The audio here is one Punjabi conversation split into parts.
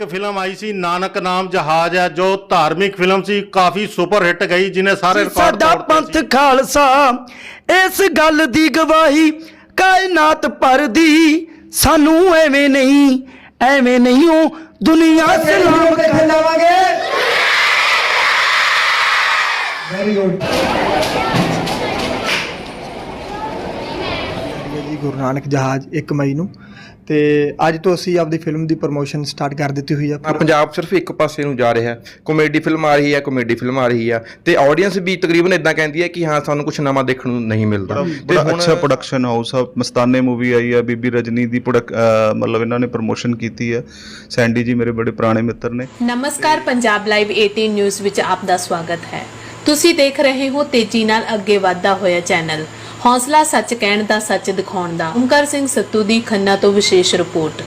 ਇੱਕ ਫਿਲਮ ਆਈ ਸੀ ਨਾਨਕ ਨਾਮ ਜਹਾਜ਼ ਹੈ ਜੋ ਧਾਰਮਿਕ ਫਿਲਮ ਸੀ ਕਾਫੀ ਸੁਪਰ ਹਿੱਟ ਗਈ ਜਿਹਨੇ ਸਾਰੇ ਰਿਕਾਰਡ ਸਾਡਾ ਪੰਥ ਖਾਲਸਾ ਇਸ ਗੱਲ ਦੀ ਗਵਾਹੀ ਕਾਇਨਾਤ ਭਰਦੀ ਸਾਨੂੰ ਐਵੇਂ ਨਹੀਂ ਐਵੇਂ ਨਹੀਂ ਉਹ ਦੁਨੀਆ ਸਲਾਮ ਦੇਖਣ ਜਾਵਾਂਗੇ ਵੈਰੀ ਗੁੱਡ ਗੁਰੂ ਨਾਨਕ ਜਹਾਜ਼ 1 ਮਈ ਨੂੰ। ਤੇ ਅੱਜ ਤੋਂ ਅਸੀਂ ਆਪਦੀ ਫਿਲਮ ਦੀ ਪ੍ਰੋਮੋਸ਼ਨ ਸਟਾਰਟ ਕਰ ਦਿੱਤੀ ਹੋਈ ਆ। ਆ ਪੰਜਾਬ ਸਿਰਫ ਇੱਕ ਪਾਸੇ ਨੂੰ ਜਾ ਰਿਹਾ। ਹੈ ਕਾਮੇਡੀ ਫਿਲਮ ਆ ਰਹੀ ਹੈ ਕਾਮੇਡੀ ਫਿਲਮ ਆ ਰਹੀ ਹੈ ਤੇ ਆਡੀਅנס ਵੀ ਤਕਰੀਬਨ ਇਦਾਂ ਕਹਿੰਦੀ ਹੈ ਕਿ ਹਾਂ ਸਾਨੂੰ ਕੁਝ ਨਵਾਂ ਦੇਖਣ ਨੂੰ ਨਹੀਂ ਮਿਲਦਾ। ਤੇ ਹੁਣ ਅੱਛਾ ਪ੍ਰੋਡਕਸ਼ਨ ਹਾਊਸ ਆ ਮਸਤਾਨੇ ਮੂਵੀ ਆਈ ਆ ਬੀਬੀ ਰਜਨੀ ਦੀ ਮਤਲਬ ਇਹਨਾਂ ਨੇ ਪ੍ਰੋਮੋਸ਼ਨ ਕੀਤੀ ਹੈ ਸੈਂਡੀ ਜੀ ਮੇਰੇ ਬੜੇ ਪੁਰਾਣੇ ਮਿੱਤਰ ਨੇ। ਨਮਸਕਾਰ ਪੰਜਾਬ ਲਾਈਵ 18 ਨਿਊਜ਼ ਵਿੱਚ ਆਪ ਦਾ ਸਵਾਗਤ ਹੈ। ਤੁਸੀਂ ਦੇਖ ਰਹੇ ਹੋ ਤੇਜ਼ੀ ਨਾਲ ਅੱਗੇ ਵਧਦਾ ਹੋਇਆ ਚੈਨਲ ਹੌਸਲਾ ਸੱਚ ਕਹਿਣ ਦਾ, ਸੱਚ ਦਿਖਾਉਣ ਦਾ। ਓਮਕਾਰ ਸਿੰਘ ਸੱਤੂ ਦੀ ਖੰਨਾ ਤੋਂ ਵਿਸ਼ੇਸ਼ ਰਿਪੋਰਟ।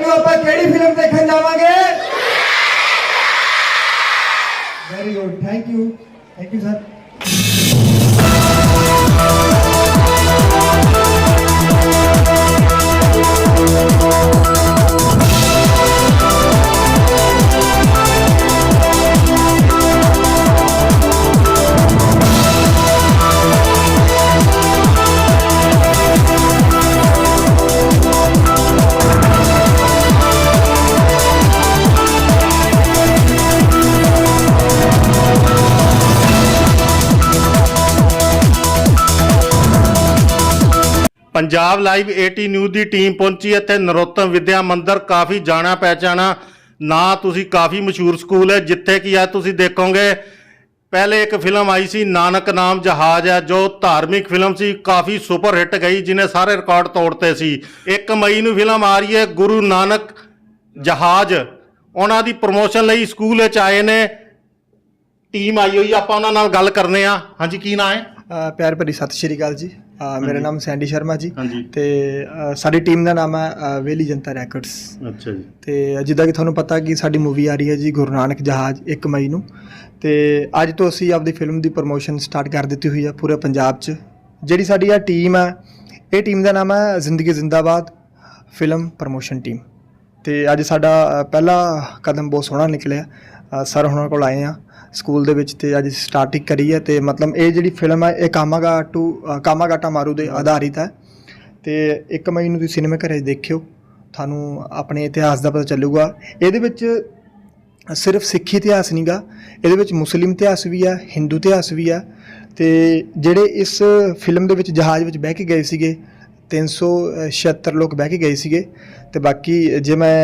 ਨੂੰ ਆਪਾਂ ਕਿਹੜੀ ਫਿਲਮ ਦੇਖਣ ਜਾਵਾਂਗੇ? Very good thank you thank you sir Punjab live 80 news the team ਪਹੁੰਚੀ ਇੱਥੇ ਨਰੋਤਮ ਵਿਦਿਆ ਮੰਦਿਰ, ਕਾਫੀ ਜਾਣਾ ਪਹਿਚਾਣਾ। ਨਾ ਤੁਸੀਂ ਕਾਫੀ ਮਸ਼ਹੂਰ ਸਕੂਲ ਹੈ, ਜਿੱਥੇ ਕਿ ਅੱਜ ਤੁਸੀਂ ਦੇਖੋਗੇ, ਪਹਿਲੇ ਇੱਕ ਫਿਲਮ ਆਈ ਸੀ, ਨਾਨਕ ਨਾਮ ਜਹਾਜ਼ ਹੈ, ਜੋ ਧਾਰਮਿਕ ਫਿਲਮ ਸੀ, ਕਾਫੀ ਸੁਪਰ ਹਿੱਟ ਗਈ ਜਿਹਨੇ ਸਾਰੇ ਰਿਕਾਰਡ ਤੋੜਤੇ ਸੀ। 1 ਮਈ ਨੂੰ ਫਿਲਮ ਆ ਰਹੀ ਹੈ, ਗੁਰੂ ਨਾਨਕ ਜਹਾਜ਼। ਉਹਨਾਂ ਦੀ ਪ੍ਰੋਮੋਸ਼ਨ ਲਈ ਸਕੂਲ ਵਿੱਚ ਆਏ ਨੇ। ਟੀਮ ਆਈ ਹੋਈ, ਆਪਾਂ ਉਹਨਾਂ ਨਾਲ ਗੱਲ ਕਰਨੇ ਆ। ਹਾਂਜੀ, ਕੀ ਨਾਂ ਹੈ? ਪਿਆਰ ਭਰੀ ਸਤਿ ਸ਼੍ਰੀ ਅਕਾਲ ਜੀ। ਮੇਰਾ ਨਾਮ ਸੈਂਡੀ ਸ਼ਰਮਾ ਜੀ। ਤੇ ਸਾਡੀ ਟੀਮ ਦਾ ਨਾਮ ਹੈ ਵੇਲੀ ਜਨਤਾ ਰੈਕਰਡਸ। ਅੱਛਾ ਜੀ। ਤੇ ਜਿੱਦਾਂ ਕਿ ਤੁਹਾਨੂੰ ਪਤਾ ਕਿ ਸਾਡੀ ਮੂਵੀ ਆ ਰਹੀ ਹੈ ਜੀ ਗੁਰੂ ਨਾਨਕ ਜਹਾਜ਼ 1 ਮਈ ਨੂੰ। ਤੇ ਅੱਜ ਤੋਂ ਅਸੀਂ ਆਪਦੀ ਫਿਲਮ ਦੀ ਪ੍ਰੋਮੋਸ਼ਨ ਸਟਾਰਟ ਕਰ ਦਿੱਤੀ ਹੋਈ ਹੈ ਪੂਰੇ ਪੰਜਾਬ 'ਚ। ਜਿਹੜੀ ਸਾਡੀ ਆ ਟੀਮ ਹੈ ਇਹ ਟੀਮ ਦਾ ਨਾਮ ਹੈ ਜ਼ਿੰਦਗੀ ਜ਼ਿੰਦਾਬਾਦ ਫਿਲਮ ਪ੍ਰੋਮੋਸ਼ਨ ਟੀਮ ਤੇ ਅੱਜ ਸਾਡਾ ਪਹਿਲਾ ਕਦਮ ਬਹੁਤ ਸੋਹਣਾ ਨਿਕਲਿਆ। ਸਰ ਹੁਣਾਂ ਕੋਲ ਆਏ ਆ। ਸਕੂਲ ਦੇ ਵਿੱਚ ਤੇ ਅੱਜ ਸਟਾਰਟਿੰਗ ਕਰੀ ਹੈ ਤੇ ਮਤਲਬ ਇਹ ਜਿਹੜੀ ਫਿਲਮ ਹੈ, ਇਹ ਕਾਮਾਗਾ ਟੂ ਕਾਮਾਗਾਟਾ ਮਾਰੂ ਦੇ ਆਧਾਰਿਤ ਹੈ। ਤੇ 1 ਮਈ ਨੂੰ ਤੁਸੀਂ ਸਿਨੇਮਾ ਘਰੇ ਦੇਖਿਓ, ਤੁਹਾਨੂੰ ਆਪਣੇ ਇਤਿਹਾਸ ਦਾ ਪਤਾ ਚੱਲੂਗਾ। ਇਹਦੇ ਵਿੱਚ ਸਿਰਫ ਸਿੱਖੀ ਇਤਿਹਾਸ ਨਹੀਂਗਾ ਇਹਦੇ ਵਿੱਚ ਮੁਸਲਿਮ ਇਤਿਹਾਸ ਵੀ ਆ ਹਿੰਦੂ ਇਤਿਹਾਸ ਵੀ ਆ ਤੇ ਜਿਹੜੇ ਇਸ ਫਿਲਮ ਦੇ ਵਿੱਚ ਜਹਾਜ਼ ਵਿੱਚ ਬਹਿ ਕੇ ਗਏ ਸੀਗੇ 376 ਲੋਕ ਬਹਿ ਕੇ ਗਏ ਸੀਗੇ ਤੇ ਬਾਕੀ ਜੇ ਮੈਂ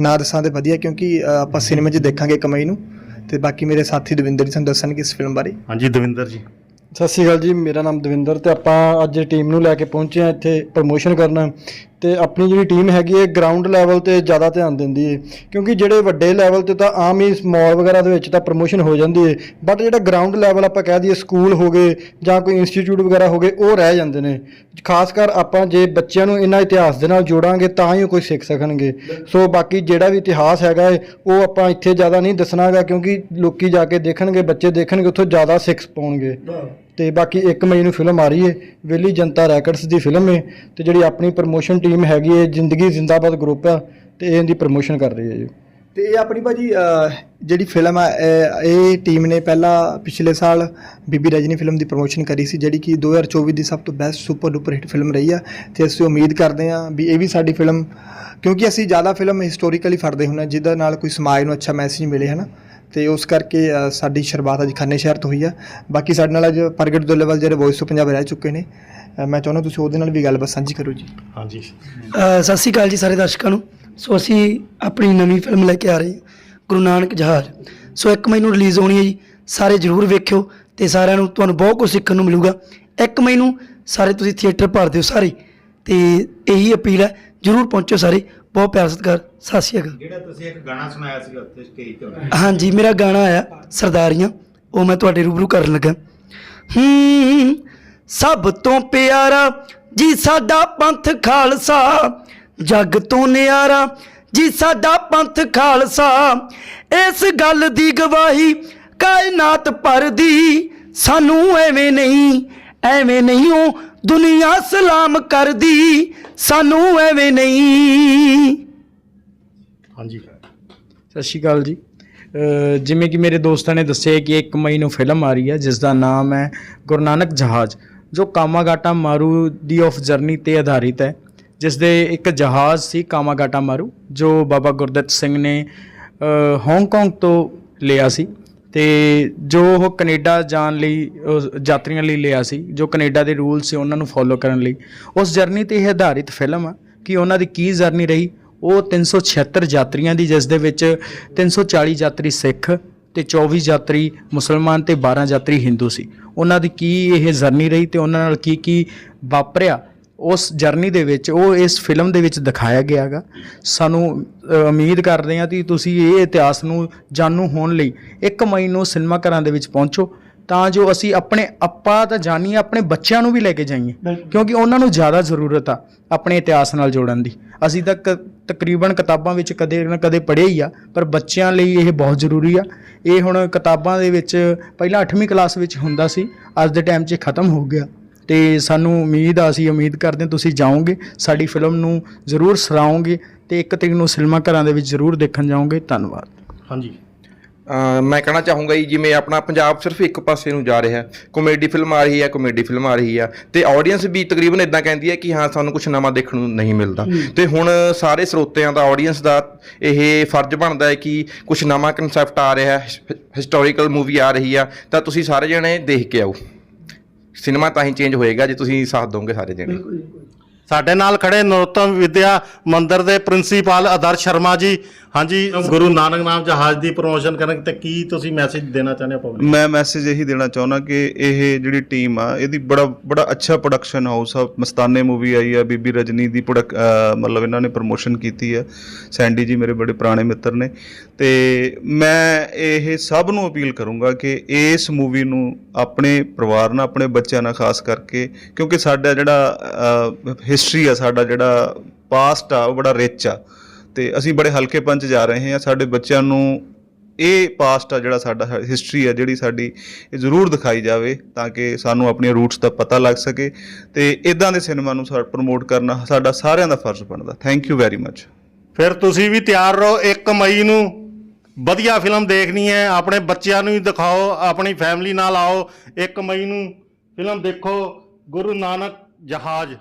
ਨਾ ਦੱਸਾਂ ਤੇ ਵਧੀਆ ਕਿਉਂਕਿ ਆਪਾਂ ਸਿਨੇਮੇ 'ਚ ਦੇਖਾਂਗੇ ਕਮਈ ਨੂੰ। ਤੇ ਬਾਕੀ ਮੇਰੇ ਸਾਥੀ ਦਵਿੰਦਰ ਜੀ ਸਾਨੂੰ ਦੱਸਣਗੇ ਇਸ ਫਿਲਮ ਬਾਰੇ। ਹਾਂਜੀ ਦਵਿੰਦਰ ਜੀ। ਸਤਿ ਸ਼੍ਰੀ ਅਕਾਲ ਜੀ ਮੇਰਾ ਨਾਮ ਦਵਿੰਦਰ ਤੇ ਆਪਾਂ ਅੱਜ ਟੀਮ ਨੂੰ ਲੈ ਕੇ ਪਹੁੰਚੇ ਆ ਇੱਥੇ ਪ੍ਰਮੋਸ਼ਨ ਕਰਨ। ਤੇ ਆਪਣੀ ਜਿਹੜੀ ਟੀਮ ਹੈਗੀ ਹੈ ਗਰਾਊਂਡ ਲੈਵਲ ਤੇ ਜ਼ਿਆਦਾ ਧਿਆਨ ਦਿੰਦੀ ਹੈ। ਕਿਉਂਕਿ ਜਿਹੜੇ ਵੱਡੇ ਲੈਵਲ ਤੇ ਤਾਂ ਆਮ ਹੀ ਮਾਲ ਵਗੈਰਾ ਦੇ ਵਿੱਚ ਤਾਂ ਪ੍ਰਮੋਸ਼ਨ ਹੋ ਜਾਂਦੀ ਹੈ। ਬਟ ਜਿਹੜਾ ਗਰਾਊਂਡ ਲੈਵਲ ਆਪਾਂ ਕਹਿ ਦਈਏ ਸਕੂਲ ਹੋ ਗਏ ਜਾਂ ਕੋਈ ਇੰਸਟੀਚਿਊਟ ਵਗੈਰਾ ਹੋ ਗਏ, ਉਹ ਰਹਿ ਜਾਂਦੇ ਨੇ। ਖਾਸ ਕਰ ਆਪਾਂ ਜੇ ਬੱਚਿਆਂ ਨੂੰ ਇਹਨਾਂ ਇਤਿਹਾਸ ਦੇ ਨਾਲ ਜੋੜਾਂਗੇ, ਤਾਂ ਹੀ ਉਹ ਕੋਈ ਸਿੱਖ ਸਕਣਗੇ। ਸੋ ਬਾਕੀ ਜਿਹੜਾ ਵੀ ਇਤਿਹਾਸ ਹੈਗਾ ਹੈ, ਉਹ ਆਪਾਂ ਇੱਥੇ ਜ਼ਿਆਦਾ ਨਹੀਂ ਦੱਸਣਾਗਾ, ਕਿਉਂਕਿ ਲੋਕੀ ਜਾ ਕੇ ਦੇਖਣਗੇ, ਬੱਚੇ ਦੇਖਣਗੇ, ਉੱਥੋਂ ਜ਼ਿਆਦਾ ਸਿੱਖ ਪਾਉਣਗੇ। ਤੇ ਬਾਕੀ 1 ਮਈ ਨੂੰ ਫਿਲਮ ਆ ਰਹੀ ਹੈ ਵੇਲੀ ਜਨਤਾ ਰੈਕਰਡਸ ਦੀ ਫਿਲਮ ਹੈ ਤੇ ਜਿਹੜੀ ਆਪਣੀ ਪ੍ਰੋਮੋਸ਼ਨ ਟੀਮ ਹੈਗੀ ਹੈ ਜ਼ਿੰਦਗੀ ਜ਼ਿੰਦਾਬਾਦ ਗਰੁੱਪ ਆ ਤੇ ਇਹਦੀ ਪ੍ਰੋਮੋਸ਼ਨ ਕਰ ਰਹੀ ਹੈ ਜੀ। ਤੇ ਇਹ ਆਪਣੀ ਭਾਜੀ ਅ, ਜਿਹੜੀ ਫਿਲਮ ਹੈ ਇਹ- ਇਹ ਟੀਮ ਨੇ ਪਹਿਲਾਂ ਪਿਛਲੇ ਸਾਲ ਬੀਬੀ ਰਜਨੀ ਫਿਲਮ ਦੀ ਪ੍ਰੋਮੋਸ਼ਨ ਕਰੀ ਸੀ ਜਿਹੜੀ ਕਿ 2024 ਦੀ ਸਭ ਤੋਂ best super duper hit film ਰਹੀ ਆ ਤੇ ਅਸੀਂ ਉਮੀਦ ਕਰਦੇ ਹਾਂ ਵੀ ਇਹ ਵੀ ਸਾਡੀ ਫਿਲਮ ਕਿਉਂਕਿ ਅਸੀਂ ਜ਼ਿਆਦਾ ਫਿਲਮ ਹਿਸਟੋਰੀਕਲੀ ਫੜਦੇ ਹੁੰਦੇ ਹਾਂ ਜਿਹਦੇ ਨਾਲ ਕੋਈ ਸਮਾਜ ਨੂੰ ਅੱਛਾ ਮੈਸੇਜ ਮਿਲੇ ਹਨਾ? ਤੇ ਉਸ ਕਰਕੇ ਸਾਡੀ ਸ਼ੁਰੂਆਤ ਅੱਜ ਖੰਨੇ ਸ਼ਹਿਰ ਤੋਂ ਹੋਈ ਆ। ਬਾਕੀ ਸਾਡੇ ਨਾਲ ਅੱਜ ਪ੍ਰਗਟ ਦੁੱਲੇਵਾਲ ਜਿਹੜੇ ਵੌਇਸ ਆਫ ਪੰਜਾਬ ਰਹਿ ਚੁੱਕੇ ਨੇ। ਮੈਂ ਚਾਹੁੰਦਾ ਤੁਸੀਂ ਉਹਦੇ ਨਾਲ ਵੀ ਗੱਲਬਾਤ ਸਾਂਝੀ ਕਰੋ ਜੀ। ਹਾਂਜੀ। ਸਤਿ ਸ਼੍ਰੀ ਅਕਾਲ ਜੀ ਸਾਰੇ ਦਰਸ਼ਕਾਂ ਨੂੰ। ਸੋ ਅਸੀਂ ਆਪਣੀ ਨਵੀਂ ਫਿਲਮ ਲੈ ਕੇ ਆ ਰਹੇ ਹਾਂ ਗੁਰੂ ਨਾਨਕ ਜਹਾਜ਼। ਸੋ 1 ਮਈ ਨੂੰ ਰਿਲੀਜ਼ ਹੋਣੀ ਹੈ ਜੀ ਸਾਰੇ ਜਰੂਰ ਵੇਖਿਓ ਤੇ ਸਾਰਿਆਂ ਨੂੰ ਤੁਹਾਨੂੰ ਬਹੁਤ ਕੁਝ ਸਿੱਖਣ ਨੂੰ ਮਿਲੂਗਾ। 1 ਮਈ ਨੂੰ ਸਾਰੇ ਤੁਸੀਂ ਥੀਏਟਰ ਭਰ ਦਿਓ ਸਾਰੇ ਤੇ ਇਹੀ ਅਪੀਲ ਹੈ ਜਰੂਰ ਪਹੁੰਚੋ ਸਾਰੇ। ਬਹੁਤ ਪਿਆਰ ਸਤਿਕਾਰ ਸਤਿ ਸ਼੍ਰੀ ਅਕਾਲ। ਜਿਹੜਾ ਤੁਸੀਂ ਇੱਕ ਗਾਣਾ ਸੁਣਾਇਆ ਸੀਗਾ ਉੱਥੇ ਸਟੇਜ ਤੇ ਹਾਂਜੀ ਮੇਰਾ ਗਾਣਾ ਆਇਆ ਸਰਦਾਰੀਆਂ ਉਹ ਮੈਂ ਤੁਹਾਡੇ ਰੂਬਰੂ ਕਰਨ ਲੱਗਾ। ਹੂੰ ਸਭ ਤੋਂ ਪਿਆਰਾ ਜੀ ਸਾਡਾ ਪੰਥ ਖਾਲਸਾ ਜੱਗ ਤੋਂ ਨਿਆਰਾ ਜੀ ਸਾਡਾ ਪੰਥ ਖਾਲਸਾ ਇਸ ਗੱਲ ਦੀ ਗਵਾਹੀ ਕਾਇਨਾਤ ਭਰਦੀ ਸਾਨੂੰ ਐਵੇਂ ਨਹੀਂ ਐਵੇਂ ਨਹੀਂ ਉਹ ਦੁਨੀਆ ਸਲਾਮ ਕਰਦੀ ਸਾਨੂੰ ਐਵੇਂ ਨਹੀਂ। ਹਾਂਜੀ। ਸਤਿ ਸ਼੍ਰੀ ਅਕਾਲ ਜੀ। ਜਿਵੇਂ ਕਿ ਮੇਰੇ ਦੋਸਤਾਂ ਨੇ ਦੱਸਿਆ ਕਿ 1 ਮਈ ਨੂੰ ਫਿਲਮ ਆ ਰਹੀ ਹੈ ਜਿਸ ਦਾ ਨਾਮ ਹੈ ਗੁਰੂ ਨਾਨਕ ਜਹਾਜ਼ ਜੋ ਕਾਮਾਗਾਟਾ ਮਾਰੂ ਦੀ ਆਫ ਜਰਨੀ ਤੇ ਆਧਾਰਿਤ ਹੈ। ਜਿਸ ਦੇ ਇੱਕ ਜਹਾਜ਼ ਸੀ ਕਾਮਾਗਾਟਾ ਮਾਰੂ ਜੋ ਬਾਬਾ ਗੁਰਦਿੱਤ ਸਿੰਘ ਨੇ ਅ, ਹਾਂਗਕਾਂਗ ਤੋਂ ਲਿਆ ਸੀ। ਤੇ ਜੋ ਉਹ ਕੈਨੇਡਾ ਜਾਣ ਲਈ ਯਾਤਰੀਆਂ ਲਈ ਲਿਆ ਸੀ, ਜੋ ਕੈਨੇਡਾ ਦੇ ਰੂਲ ਸੀ ਉਹਨਾਂ ਨੂੰ ਫੋਲੋ ਕਰਨ ਲਈ, ਉਸ ਜਰਨੀ ਤੇ ਇਹ ਆਧਾਰਿਤ ਫਿਲਮ ਆ ਕਿ ਉਹਨਾਂ ਦੀ ਕੀ ਜਰਨੀ ਰਹੀ। ਉਹ 376 ਯਾਤਰੀਆਂ ਦੀ, ਜਿਸ ਦੇ ਵਿੱਚ 340 ਯਾਤਰੀ ਸਿੱਖ ਤੇ 24 ਯਾਤਰੀ ਮੁਸਲਮਾਨ ਤੇ 12 ਯਾਤਰੀ ਹਿੰਦੂ ਸੀ। ਉਹਨਾਂ ਦੀ ਕੀ ਇਹ ਜਰਨੀ ਰਹੀ ਤੇ ਉਹਨਾਂ ਨਾਲ ਕੀ ਕੀ ਵਾਪਰਿਆ? ਉਸ ਜਰਨੀ ਦੇ ਵਿੱਚ ਉਹ ਇਸ ਫਿਲਮ ਦੇ ਵਿੱਚ ਦਿਖਾਇਆ ਗਿਆਗਾ। ਸਾਨੂੰ ਉਮੀਦ ਕਰਦੇ ਹਾਂ ਕਿ ਤੁਸੀਂ ਇਹ ਇਤਿਹਾਸ ਨੂੰ ਜਾਣੂ ਹੋਣ ਲਈ 1 ਮਈ ਨੂੰ ਸਿਨੇਮਾ ਘਰਾਂ ਦੇ ਵਿੱਚ ਪਹੁੰਚੋ ਤਾਂ ਜੋ ਅਸੀਂ ਆਪਣੇ ਆਪਾਂ ਤਾਂ ਜਾਣੀਏ ਆਪਣੇ ਬੱਚਿਆਂ ਨੂੰ ਵੀ ਲੈ ਕੇ ਜਾਈਏ। ਕਿਉਂਕਿ ਉਹਨਾਂ ਨੂੰ ਜ਼ਿਆਦਾ ਜ਼ਰੂਰਤ ਆ ਆਪਣੇ ਇਤਿਹਾਸ ਨਾਲ ਜੋੜਨ ਦੀ। ਅਸੀਂ ਤਾਂ ਤਕਰੀਬਨ ਕਿਤਾਬਾਂ ਵਿੱਚ ਕਦੇ ਨਾ ਕਦੇ ਪੜ੍ਹਿਆ ਹੀ ਆ ਪਰ ਬੱਚਿਆਂ ਲਈ ਇਹ ਬਹੁਤ ਜ਼ਰੂਰੀ ਆ। ਇਹ ਹੁਣ ਕਿਤਾਬਾਂ ਦੇ ਵਿੱਚ ਪਹਿਲਾਂ 8ਵੀਂ ਕਲਾਸ ਵਿੱਚ ਹੁੰਦਾ ਸੀ ਅੱਜ ਦੇ ਟਾਈਮ 'ਚ ਖਤਮ ਹੋ ਗਿਆ। ਤੇ ਸਾਨੂੰ ਉਮੀਦ ਆ ਅਸੀਂ ਉਮੀਦ ਕਰਦੇ ਹਾਂ ਤੁਸੀਂ ਜਾਓਗੇ ਸਾਡੀ ਫਿਲਮ ਨੂੰ ਜ਼ਰੂਰ ਸਰਾਓਗੇ ਤੇ ਇੱਕ ਤਰੀਕ ਨੂੰ ਸਿਨੇਮਾ ਘਰਾਂ ਦੇ ਵਿੱਚ ਜ਼ਰੂਰ ਦੇਖਣ ਜਾਓਗੇ। ਧੰਨਵਾਦ। ਹਾਂਜੀ। ਮੈਂ ਕਹਿਣਾ ਚਾਹੂੰਗਾ ਜੀ ਜਿਵੇਂ ਆਪਣਾ ਪੰਜਾਬ ਸਿਰਫ ਇੱਕ ਪਾਸੇ ਨੂੰ ਜਾ ਰਿਹਾ ਹੈ ਫਿਲਮ ਆ ਰਹੀ ਹੈ ਕਮੇਡੀ ਫਿਲਮ ਆ ਰਹੀ ਹੈ ਤੇ ਆਡੀਅנס ਵੀ ਤਕਰੀਬਨ ਇਦਾਂ ਕਹਿੰਦੀ ਹੈ ਕਿ ਹਾਂ ਸਾਨੂੰ ਕੁਝ ਨਵਾਂ ਦੇਖਣ ਨੂੰ ਨਹੀਂ ਮਿਲਦਾ। ਤੇ ਹੁਣ ਸਾਰੇ ਸਰੋਤਿਆਂ ਦਾ ਆਡੀਅנס ਦਾ ਇਹ ਫਰਜ਼ ਬਣਦਾ ਹੈ ਕਿ ਕੁਝ ਨਵਾਂ ਕਨਸੈਪਟ ਆ ਰਿਹਾ ਹੈ ਹਿਸਟੋਰੀਕਲ ਮੂਵੀ ਆ ਰਹੀ ਆ ਤਾਂ ਤੁਸੀਂ ਸਾਰੇ ਜਣੇ ਦੇਖ ਕੇ ਆਓ। ਸਿਨੇਮਾ ਤਾਂ ਹੀ ਚੇਂਜ ਹੋਏਗਾ ਜੇ ਤੁਸੀਂ ਸਾਥ ਦੋਗੇ ਸਾਰੇ ਜਣੇ। ਸਾਡੇ ਨਾਲ ਖੜੇ ਨਰੋਤਮ ਵਿਦਿਆ ਮੰਦਿਰ ਦੇ ਪ੍ਰਿੰਸੀਪਲ ਆਦਰਸ਼ ਸ਼ਰਮਾ ਜੀ ਹਾਂਜੀ, ਗੁਰੂ ਨਾਨਕ ਨਾਮ ਜਹਾਜ਼ ਦੀ ਪ੍ਰੋਮੋਸ਼ਨ ਕਰਨ ਤੇ ਕੀ ਤੁਸੀਂ ਮੈਸੇਜ ਦੇਣਾ ਚਾਹੁੰਦੇ ਹੋ ਪਬਲਿਕ ਮੈਂ ਮੈਸੇਜ ਇਹੀ ਦੇਣਾ ਚਾਹੁੰਦਾ ਕਿ ਇਹ ਜਿਹੜੀ ਟੀਮ ਆ, ਇਹਦੀ ਬੜਾ ਬੜਾ ਅੱਛਾ ਪ੍ਰੋਡਕਸ਼ਨ ਹਾਊਸ ਆ। ਮਸਤਾਨੇ ਮੂਵੀ ਆਈ ਆ, ਬੀਬੀ ਰਜਨੀ ਦੀ ਪ੍ਰੋਡਕ ਮਤਲਬ ਇਹਨਾਂ ਨੇ ਪ੍ਰੋਮੋਸ਼ਨ ਕੀਤੀ ਆ। ਸੈਂਡੀ ਜੀ ਮੇਰੇ ਬੜੇ ਪੁਰਾਣੇ ਮਿੱਤਰ ਨੇ। ਤੇ ਮੈਂ ਇਹ ਸਭ ਨੂੰ ਅਪੀਲ ਕਰੂੰਗਾ ਕਿ ਇਸ ਮੂਵੀ ਨੂੰ ਆਪਣੇ ਪਰਿਵਾਰ ਨਾਲ, ਆਪਣੇ ਬੱਚਿਆਂ ਨਾਲ ਖਾਸ ਕਰਕੇ, ਕਿਉਂਕਿ ਸਾਡਾ ਜਿਹੜਾ ਹਿਸਟਰੀ ਆ, ਸਾਡਾ ਜਿਹੜਾ ਪਾਸਟ ਆ, ਉਹ ਬੜਾ ਰਿਚ ਆ। ਤੇ ਅਸੀਂ ਬੜੇ ਹਲਕੇ ਪੰਚ ਜਾ ਰਹੇ ਹਾਂ। ਸਾਡੇ ਬੱਚਿਆਂ ਨੂੰ ਇਹ ਪਾਸਟ ਆ ਜਿਹੜਾ ਸਾਡਾ ਹਿਸਟਰੀ ਆ, ਜਿਹੜੀ ਸਾਡੀ ਇਹ ਜ਼ਰੂਰ ਦਿਖਾਈ ਜਾਵੇ ਤਾਂ ਕਿ ਸਾਨੂੰ ਆਪਣੀਆਂ ਰੂਟਸ ਦਾ ਪਤਾ ਲੱਗ ਸਕੇ ਤੇ ਇਦਾਂ ਦੇ ਸਿਨੇਮਾ ਨੂੰ ਸਾ ਪ੍ਰਮੋਟ ਕਰਨਾ ਸਾਡਾ ਸਾਰਿਆਂ ਦਾ ਫਰਜ਼ ਬਣਦਾ। ਥੈਂਕ ਯੂ ਵੈਰੀ ਮੱਚ ਫਿਰ ਤੁਸੀਂ ਵੀ ਤਿਆਰ ਰਹੋ। 1 ਮਈ ਨੂੰ ਵਧੀਆ ਫਿਲਮ ਦੇਖਣੀ ਹੈ। ਆਪਣੇ ਬੱਚਿਆਂ ਨੂੰ ਵੀ ਦਿਖਾਓ, ਆਪਣੀ ਫੈਮਿਲੀ ਨਾਲ ਆਓ। 1 ਮਈ ਨੂੰ ਫਿਲਮ ਦੇਖੋ। ਗੁਰੂ ਨਾਨਕ ਜਹਾਜ਼।